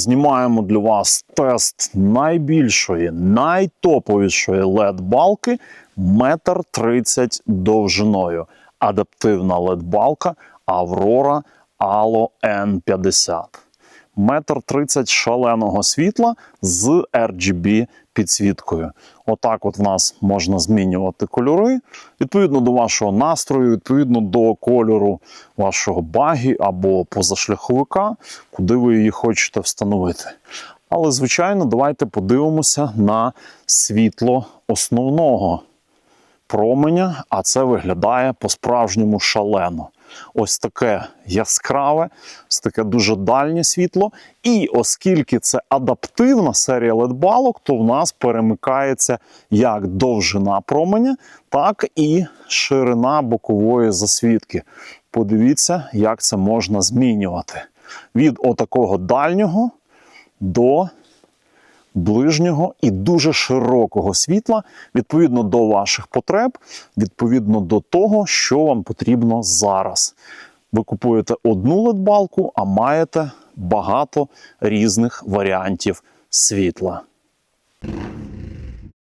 Знімаємо для вас тест найбільшої, найтоповішої LED-балки метр тридцять довжиною. Адаптивна LED-балка Aurora Allo N50. Метр тридцять шаленого світла з RGB підсвіткою. Отак от в нас можна змінювати кольори відповідно до вашого настрою, відповідно до кольору вашого багі або позашляховика, куди ви її хочете встановити. Але, звичайно, давайте подивимося на світло основного променя, а це виглядає по-справжньому шалено. Ось таке яскраве, ось таке дуже дальнє світло. І оскільки це адаптивна серія LED-балок, то в нас перемикається як довжина променя, так і ширина бокової засвітки. Подивіться, як це можна змінювати. Від отакого дальнього до ближнього і дуже широкого світла відповідно до ваших потреб, відповідно до того, що вам потрібно зараз. Ви купуєте одну ледбалку, а маєте багато різних варіантів світла.